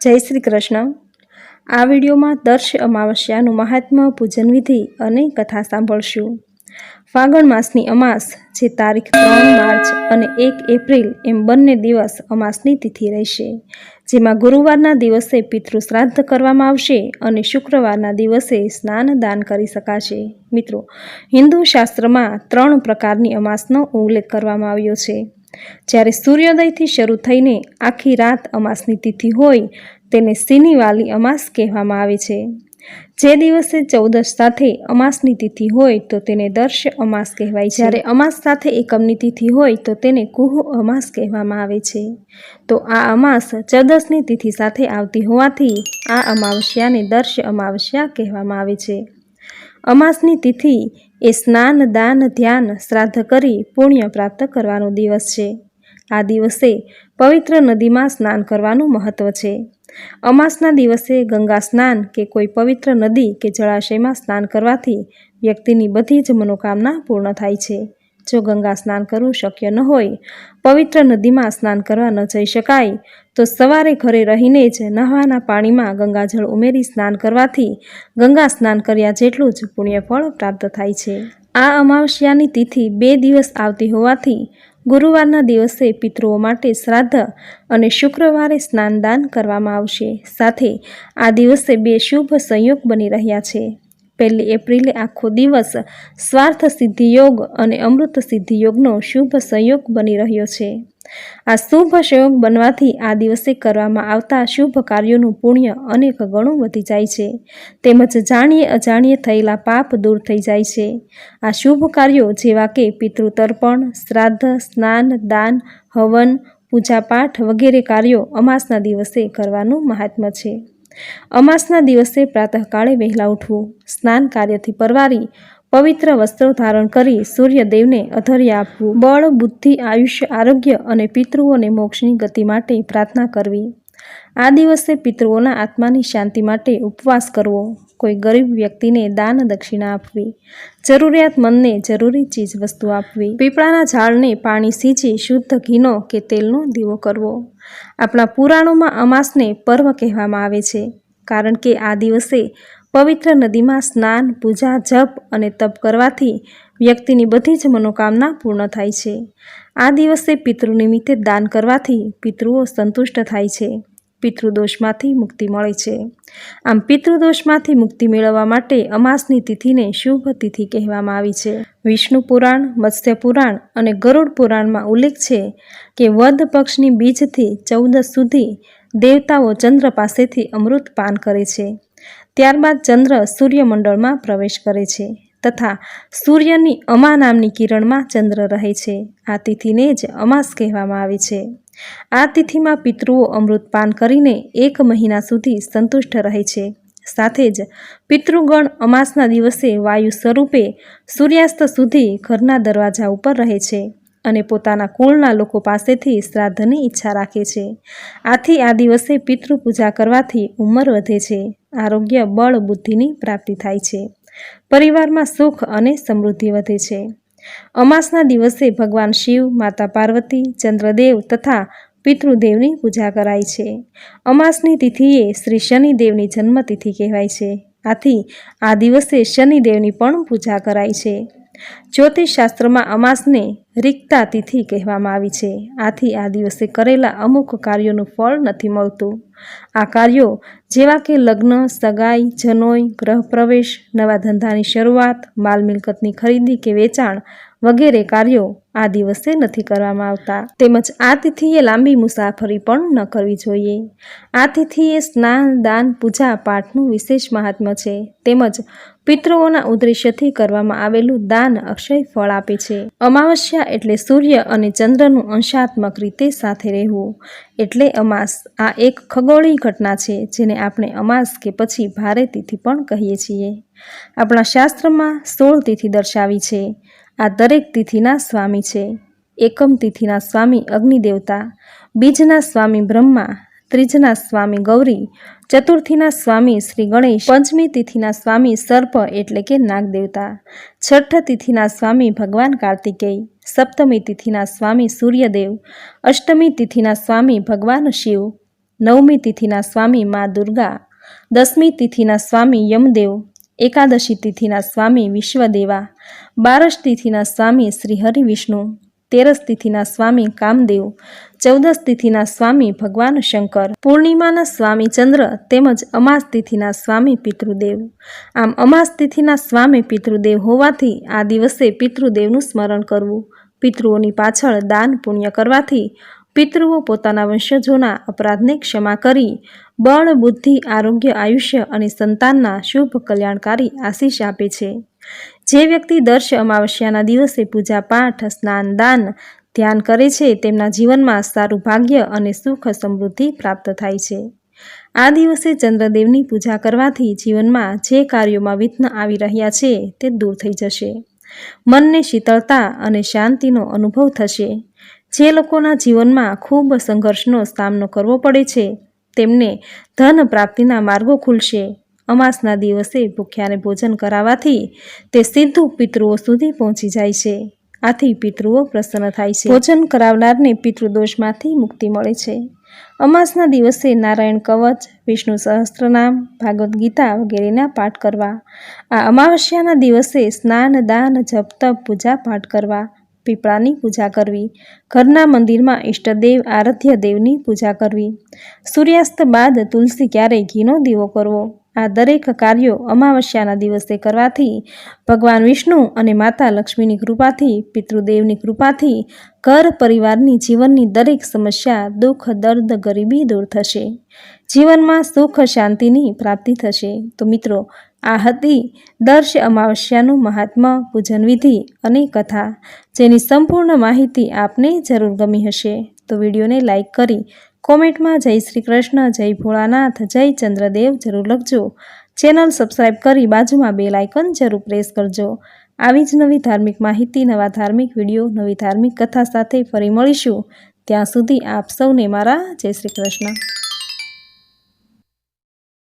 જય શ્રી કૃષ્ણ. આ વિડીયોમાં દર્શ અમાવસ્યાનું મહાત્મ્ય પૂજન વિધિ અને કથા સાંભળશું. ફાગણ માસની અમાસ, જે તારીખ ત્રણ માર્ચ અને એક એપ્રિલ એમ બંને દિવસ અમાસની તિથિ રહેશે, જેમાં ગુરુવારના દિવસે પિતૃ શ્રાદ્ધ કરવામાં આવશે અને શુક્રવારના દિવસે સ્નાન દાન કરી શકાશે. મિત્રો, હિન્દુ શાસ્ત્રમાં ત્રણ પ્રકારની અમાસનો ઉલ્લેખ કરવામાં આવ્યો છે. જ્યારે સૂર્યોદયથી શરૂ થઈને આખી રાત અમાસની તિથિ હોય, તેને સિનીવાલી અમાસ કહેવામાં આવે છે. જે દિવસે ચૌદશ સાથે અમાસની તિથિ હોય, તો તેને દર્શ અમાસ કહેવાય. છે જ્યારે અમાસ સાથે એકમની તિથિ હોય, તો તેને કુહ અમાસ કહેવામાં આવે છે. તો આ અમાસ ચૌદશની તિથિ સાથે આવતી હોવાથી આ અમાવસ્યાને દર્શ અમાવસ્યા કહેવામાં આવે છે. અમાસની તિથિ એ સ્નાન, દાન, ધ્યાન, શ્રાદ્ધ કરી પુણ્ય પ્રાપ્ત કરવાનો દિવસ છે. આ દિવસે પવિત્ર નદીમાં સ્નાન કરવાનું મહત્વ છે. અમાસના દિવસે ગંગા સ્નાન કે કોઈ પવિત્ર નદી કે જળાશયમાં સ્નાન કરવાથી વ્યક્તિની બધી જ મનોકામના પૂર્ણ થાય છે. જો ગંગા સ્નાન કરવું શક્ય ન હોય, પવિત્ર નદીમાં સ્નાન કરવા ન જઈ શકાય, તો સવારે ઘરે રહીને જ નહાવાના પાણીમાં ગંગાજળ ઉમેરી સ્નાન કરવાથી ગંગા સ્નાન કર્યા જેટલું જ પુણ્યફળ પ્રાપ્ત થાય છે. આ અમાવસ્યાની તિથિ બે દિવસ આવતી હોવાથી ગુરુવારના દિવસે પિતૃઓ માટે શ્રાદ્ધ અને શુક્રવારે સ્નાનદાન કરવામાં આવશે. સાથે આ દિવસે બે શુભ સંયોગ બની રહ્યા છે. પહેલી એપ્રિલે આખો દિવસ સ્વાર્થ સિદ્ધિયોગ અને અમૃત સિદ્ધિયોગનો શુભ સંયોગ બની રહ્યો છે. આ શુભ સંયોગ બનવાથી આ દિવસે કરવામાં આવતા શુભ કાર્યોનું પુણ્ય અનેક ગણું વધી જાય છે. તેમજ જાણીએ અજાણીએ થયેલા પાપ દૂર થઈ જાય છે. આ શુભ કાર્યો જેવા કે પિતૃતર્પણ, શ્રાદ્ધ, સ્નાન, દાન, હવન, પૂજાપાઠ વગેરે કાર્યો અમાસના દિવસે કરવાનું મહાત્મ્ય છે. અમાસના દિવસે પ્રાતઃકાળે વહેલા ઉઠવું, સ્નાન કાર્યથી પરવારી, પવિત્ર વસ્ત્રો ધારણ કરી સૂર્યદેવને અધર્ય આપવું, બળ, બુદ્ધિ, આયુષ્ય, આરોગ્ય અને પિતૃઓને મોક્ષની ગતિ માટે પ્રાર્થના કરવી. આ દિવસે પિતૃઓના આત્માની શાંતિ માટે ઉપવાસ કરવો. કોઈ ગરીબ વ્યક્તિને દાન દક્ષિણા આપવી. જરૂરિયાતમંદને જરૂરી ચીજ વસ્તુ આપવી. પીપળાના ઝાડને પાણી સીંચી, શુદ્ધ ઘીનો કે તેલનો દીવો કરવો. આપણા પુરાણોમાં અમાસને પર્વ કહેવામાં આવે છે, કારણ કે આ દિવસે પવિત્ર નદીમાં સ્નાન, પૂજા, જપ અને તપ કરવાથી વ્યક્તિની બધી જ મનોકામના પૂર્ણ થાય છે. આ દિવસે પિતૃ નિમિત્તે દાન કરવાથી પિતૃઓ સંતુષ્ટ થાય છે. પિતૃદોષમાંથી મુક્તિ મળે છે. આમ પિતૃદોષમાંથી મુક્તિ મેળવવા માટે અમાસની તિથિને શુભ તિથિ કહેવામાં આવી છે. વિષ્ણુ પુરાણ, મત્સ્ય પુરાણ અને ગરુડ પુરાણમાં ઉલ્લેખ છે કે વધ પક્ષની બીજથી ચૌદસ સુધી દેવતાઓ ચંદ્ર પાસેથી અમૃત પાન કરે છે. ત્યારબાદ ચંદ્ર સૂર્યમંડળમાં પ્રવેશ કરે છે તથા સૂર્યની અમા નામની કિરણમાં ચંદ્ર રહે છે. આ તિથિને જ અમાસ કહેવામાં આવે છે. આ તિથિમાં પિતૃઓ અમૃતપાન કરીને એક મહિના સુધી સંતુષ્ટ રહે છે. સાથે જ પિતૃગણ અમાસના દિવસે વાયુ સ્વરૂપે સૂર્યાસ્ત સુધી ઘરના દરવાજા ઉપર રહે છે અને પોતાના કુળના લોકો પાસેથી શ્રાદ્ધની ઈચ્છા રાખે છે. આથી આ દિવસે પિતૃ પૂજા કરવાથી ઉંમર વધે છે. આરોગ્ય, બળ, બુદ્ધિની પ્રાપ્તિ થાય છે. પરિવારમાં સુખ અને સમૃદ્ધિ વધે છે. અમાસના દિવસે ભગવાન શિવ, માતા પાર્વતી, ચંદ્રદેવ તથા પિતૃદેવની પૂજા કરાય છે. અમાસની તિથિએ શ્રી શનિદેવની જન્મતિથિ કહેવાય છે. આથી આ દિવસે શનિદેવની પણ પૂજા કરાય છે. જ્યોતિષશાસ્ત્રમાં અમાસને રિક્તા તિથિ કહેવામાં આવી છે. આથી આ દિવસે કરેલા અમુક કાર્યોનું ફળ નથી મળતું. આ કાર્યો જેવા કે લગ્ન, સગાઈ, જનોઈ ગ્રહ પ્રવેશ નવા ધંધાની શરૂઆત, માલ મિલકતની ખરીદી કે વેચાણ વગેરે કાર્યો આ દિવસે નથી કરવામાં આવતા. તેમજ આ તિથિએ લાંબી મુસાફરી પણ ન કરવી જોઈએ. આ તિથિએ સ્નાન, દાન, પૂજા, પાઠનું વિશેષ મહાત્મ્ય છે. તેમજ પિતૃઓના ઉદ્દેશ્યથી કરવામાં આવેલું દાન અક્ષય ફળ આપે છે. અમાવસ્યા એટલે સૂર્ય અને ચંદ્રનું અંશાત્મક રીતે સાથે રહેવું. એટલે અમાસ આ એક ખગોળી ઘટના છે જેને આપણે અમાસ કે પછી ભારે તિથિ પણ કહીએ છીએ. આપણા શાસ્ત્રમાં સોળ તિથિ દર્શાવી છે. આ દરેક તિથિના સ્વામી છે. એકમ તિથિના સ્વામી અગ્નિદેવતા, બીજના સ્વામી બ્રહ્મા, ત્રીજના સ્વામી ગૌરી, ચતુર્થીના સ્વામી શ્રી ગણેશ, પંચમી તિથિના સ્વામી સર્પ એટલે કે નાગદેવતા, છઠ્ઠ તિથિના સ્વામી ભગવાન કાર્તિકેય, સપ્તમી તિથિના સ્વામી સૂર્યદેવ, અષ્ટમી તિથિના સ્વામી ભગવાન શિવ, નવમી તિથિના સ્વામી મા દુર્ગા, દસમી તિથિના સ્વામી યમદેવ એકાદશી તિથિના સ્વામી વિશ્વદેવા, બારસ તિથિના સ્વામી શ્રી હરિ વિષ્ણુ તેરસ તિથિના સ્વામી કામદેવ, ચૌદસ તિથિના સ્વામી ભગવાન શંકર, પૂર્ણિમાના સ્વામી ચંદ્ર તેમજ અમાસ તિથિના સ્વામી પિતૃદેવ. આમ અમાસ તિથિના સ્વામી પિતૃદેવ હોવાથી આ દિવસે પિતૃદેવનું સ્મરણ કરવું, પિતૃઓની પાછળ દાન પુણ્ય કરવાથી પિતૃઓ પોતાના વંશજોના અપરાધને ક્ષમા કરી, બળ, બુદ્ધિ, આરોગ્ય, આયુષ્ય અને સંતાનના શુભ કલ્યાણકારી આશીષ આપે છે. જે વ્યક્તિ દર્શ અમાવસ્યાના દિવસે પૂજા પાઠ, સ્નાન, દાન, ધ્યાન કરે છે, તેમના જીવનમાં સારું ભાગ્ય અને સુખ સમૃદ્ધિ પ્રાપ્ત થાય છે. આ દિવસે ચંદ્રદેવની પૂજા કરવાથી જીવનમાં જે કાર્યોમાં વિઘ્ન આવી રહ્યા છે, તે દૂર થઈ જશે. મનને શીતળતા અને શાંતિનો અનુભવ થશે. જે લોકોના જીવનમાં ખૂબ સંઘર્ષનો સામનો કરવો પડે છે, તેમને ધન પ્રાપ્તિના માર્ગો ખુલશે. અમાસના દિવસે ભૂખ્યાને ભોજન કરાવવાથી તે સીધું પિતૃઓ સુધી પહોંચી જાય છે. આથી પિતૃઓ પ્રસન્ન થાય છે. ભોજન કરાવનારને પિતૃદોષમાંથી મુક્તિ મળે છે. અમાસના દિવસે નારાયણ કવચ, વિષ્ણુ સહસ્ત્રનામ ભાગવદ્ ગીતા વગેરેના પાઠ કરવા. આ અમાવસ્યાના દિવસે સ્નાન, દાન, જપ, તપ, પૂજા, પાઠ કરવા. પીપળાની પૂજા કરવી. ઘરના મંદિરમાં ઈષ્ટદેવ, આરાધ્ય દેવની પૂજા કરવી. સૂર્યાસ્ત બાદ તુલસી ક્યારેય ઘીનો દીવો કરવો. આ દરેક કાર્યો અમાવસ્યાના દિવસે કરવાથી ભગવાન વિષ્ણુ અને માતા લક્ષ્મીની કૃપાથી, પિતૃદેવની કૃપાથી, ઘર પરિવારની જીવનની દરેક સમસ્યા, દુઃખ, દર્દ, ગરીબી દૂર થશે. જીવનમાં સુખ શાંતિની પ્રાપ્તિ થશે. તો મિત્રો, આ હતી દર્શ અમાવસ્યાનું મહાત્મા પૂજન વિધિ અને કથા. જેની સંપૂર્ણ માહિતી આપને જરૂર ગમી હશે. તો વિડીયોને લાઈક કરી કોમેન્ટમાં જય શ્રી કૃષ્ણ, જય ભોળાનાથ, જય ચંદ્રદેવ જરૂર લખજો. ચેનલ સબસ્ક્રાઈબ કરી બાજુમાં બે લાઇકન જરૂર પ્રેસ કરજો. આવી જ નવી ધાર્મિક માહિતી, નવા ધાર્મિક વીડિયો, નવી ધાર્મિક કથા સાથે ફરી મળીશું. ત્યાં સુધી આપ સૌને મારા જય શ્રી કૃષ્ણ.